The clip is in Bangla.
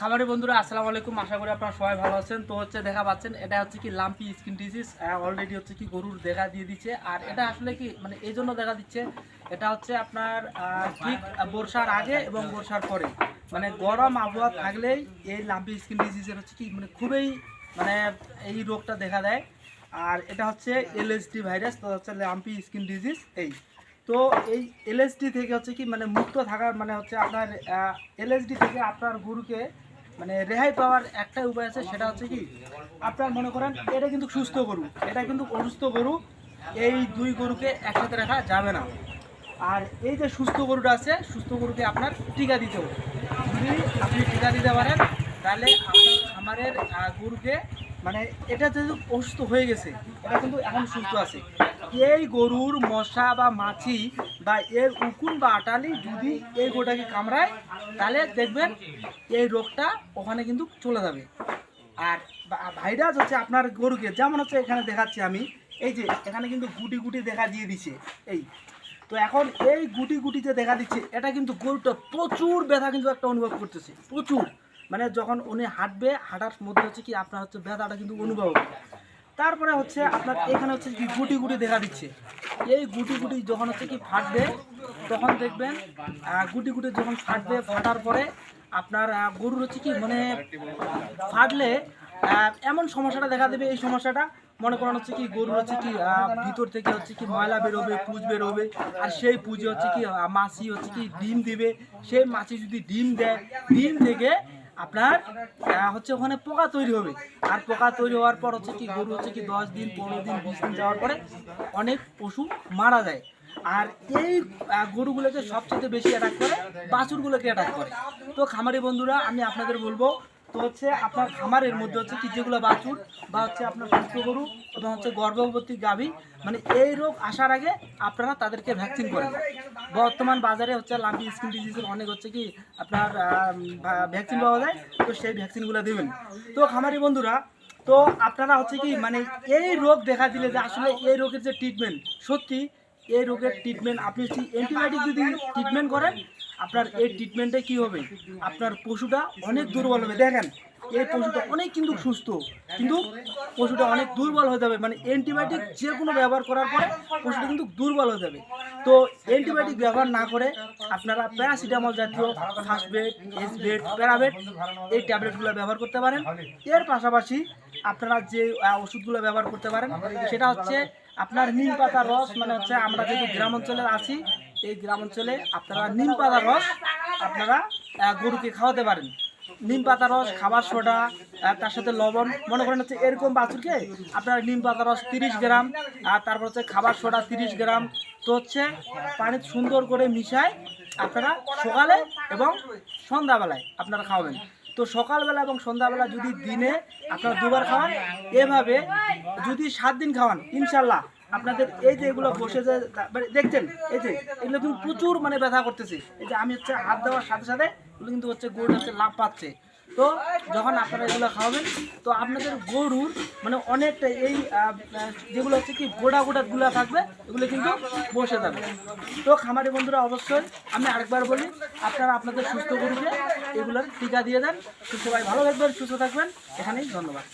খামারি বন্ধুরা, আসসালামু আলাইকুম। আশা করি আপনারা সবাই ভালো আছেন। তো হচ্ছে দেখা পাচ্ছেন, এটা হচ্ছে কি লাম্পি স্কিন ডিজিজ অলরেডি হচ্ছে কি গরুর দেখা দিয়ে দিচ্ছে। আর এটা আসলে কি মানে এই জন্য দেখা দিচ্ছে, এটা হচ্ছে আপনার ঠিক বর্ষার আগে এবং বর্ষার পরে। মানে গরম আবহাওয়া থাকলেই এই লাম্পি স্কিন ডিজিজের হচ্ছে কি মানে খুবই মানে এই রোগটা দেখা দেয়। আর এটা হচ্ছে এলএসডি ভাইরাস তো হচ্ছে লাম্পি স্কিন ডিজিজ এই। তো এই এলএসডি থেকে হচ্ছে কি মানে মুক্ত থাকার মানে হচ্ছে আপনার এলএসডি থেকে আপনার গরুকে মানে রেহাই পাওয়ার একটাই উপায় আছে, সেটা হচ্ছে কি আপনার মনে করেন এটা কিন্তু সুস্থ গরু, এটা কিন্তু অসুস্থ গরু, এই দুই গরুকে একসাথে রাখা যাবে না। আর এই যে সুস্থ গরুটা আছে, সুস্থ গরুকে আপনার টিকা দিতে হবে। যদি আপনি টিকা দিতে পারেন, তাহলে খামারের গরুকে মানে এটা যেহেতু অসুস্থ হয়ে গেছে, এটা কিন্তু এখন সুস্থ আছে। এই গরুর মশা বা মাছি বা এর উকুন বা আটালি যদি এই গরুটাকে কামড়ায়, তাহলে দেখবেন এই রোগটা ওখানে কিন্তু চলে যাবে। আর ভাইরাস হচ্ছে আপনার গরুকে, যেমন হচ্ছে এখানে দেখাচ্ছি আমি, এই যে এখানে কিন্তু গুটি গুটি দেখা দিয়ে দিচ্ছে এই। তো এখন এই গুটি গুটি যে দেখা দিচ্ছে, এটা কিন্তু গরুটা প্রচুর ব্যথা কিন্তু একটা অনুভব করতেছে, প্রচুর। মানে যখন উনি হাঁটবে, হাঁটার মধ্যে হচ্ছে কি আপনার হচ্ছে ব্যথাটা কিন্তু অনুভব হবে। তারপরে হচ্ছে আপনার এখানে হচ্ছে কি গুটি গুটি দেখা দিচ্ছে। এই গুটি গুটি যখন হচ্ছে কি ফাটবে, তখন দেখবেন গুটি গুটি যখন ফাটবে, ফাটার পরে আপনার গরুর হচ্ছে কি মানে ফাটলে এমন সমস্যাটা দেখা দেবে। এই সমস্যাটা মনে করেন হচ্ছে কি গরুর হচ্ছে কি ভিতর থেকে হচ্ছে কি ময়লা বেরোবে পুজ বেরোবে আর সেই পুজে হচ্ছে কি মাছি হচ্ছে কি ডিম দিবে। সেই মাছি যদি ডিম দেয়, ডিম থেকে আপনার হচ্ছে ওখানে পোকা তৈরি হবে। আর পোকা তৈরি হওয়ার পর হচ্ছে কি, গরু হচ্ছে কি দশ দিন, পনেরো দিন, বিশ দিন যাওয়ার পরে অনেক পশু মারা যায়। আর এই গরুগুলোকে সবচেয়ে বেশি অ্যাটাক করে, বাছুরগুলোকে অ্যাটাক করে। তো খামারি বন্ধুরা, আমি আপনাদের বলব তো হচ্ছে আপনার খামারের মধ্যে হচ্ছে কি যেগুলো বাছুর বা হচ্ছে আপনার সুস্থ গরু এবং হচ্ছে গর্ভবতী গাভী মানে এই রোগ আসার আগে আপনারা তাদেরকে ভ্যাকসিন করেন। বর্তমান বাজারে হচ্ছে লাম্পি স্কিন ডিজিজের অনেক হচ্ছে কি আপনার ভ্যাকসিন পাওয়া যায়, তো সেই ভ্যাকসিনগুলো দেবেন। তো খামারি বন্ধুরা, তো আপনারা হচ্ছে কি মানে এই রোগ দেখা দিলে যে আসলে এই রোগের যে ট্রিটমেন্ট সত্যি এই রোগের ট্রিটমেন্ট আপনি অ্যান্টিবায়োটিক যদি ট্রিটমেন্ট করেন আপনার এই ট্রিটমেন্টে কি হবে? আপনার পশুটা অনেক দুর্বল হবে। দেখেন, এই পশুটা অনেক কিন্তু সুস্থ, কিন্তু পশুটা অনেক দুর্বল হয়ে যাবে। মানে অ্যান্টিবায়োটিক যে কোনো ব্যবহার করার পরে পশুটা কিন্তু দুর্বল হয়ে যাবে। তো অ্যান্টিবায়োটিক ব্যবহার না করে আপনারা প্যারাসিটামল জাতীয় ফার্স্ট বেড এস বেড প্যারাবেড এই ট্যাবলেটগুলো ব্যবহার করতে পারেন। এর পাশাপাশি আপনারা যে ওষুধগুলো ব্যবহার করতে পারেন, সেটা হচ্ছে আপনার নিম পাতার রস মানে হচ্ছে আমরা যেহেতু গ্রাম অঞ্চলে আছি এই গ্রাম অঞ্চলে আপনারা নিম পাতার রস আপনারা গরুকে খাওয়াতে পারেন। নিম পাতার রস খাবার সোডা তার সাথে লবণ মনে করেন হচ্ছে এরকম বাছুরকে আপনারা নিম পাতার রস তিরিশ গ্রাম আর তারপর হচ্ছে খাবার সোডা তিরিশ গ্রাম তো হচ্ছে পানি সুন্দর করে মিশায় আপনারা সকালে এবং সন্ধ্যাবেলায় আপনারা খাওয়াবেন। তো সকালবেলা এবং সন্ধ্যাবেলা যদি দিনে আপনারা দুবার খাওয়ান এভাবে যদি সাত দিন খাওয়ান ইনশাল্লাহ আপনাদের এই যে এগুলো বসে যে মানে দেখছেন, এই যে, এগুলো কিন্তু প্রচুর মানে ব্যথা করতেছে। এই যে আমি হচ্ছে হাত দেওয়ার সাথে সাথে এগুলো কিন্তু হচ্ছে গরু হচ্ছে লাভ পাচ্ছে। তো যখন আপনারা এগুলো খাওয়াবেন, তো আপনাদের গরুর মানে অনেকটা এই যেগুলো হচ্ছে কি গোড়া গোড়াগুলো থাকবে, এগুলো কিন্তু বসে যাবে। তো খামারি বন্ধুরা, অবশ্যই আমি আরেকবার বলি, আপনারা আপনাদের সুস্থ গরুকে এগুলোর টিকা দিয়ে দেন। সুস্থ ভাই ভালো থাকবেন, সুস্থ থাকবেন। এখানেই ধন্যবাদ।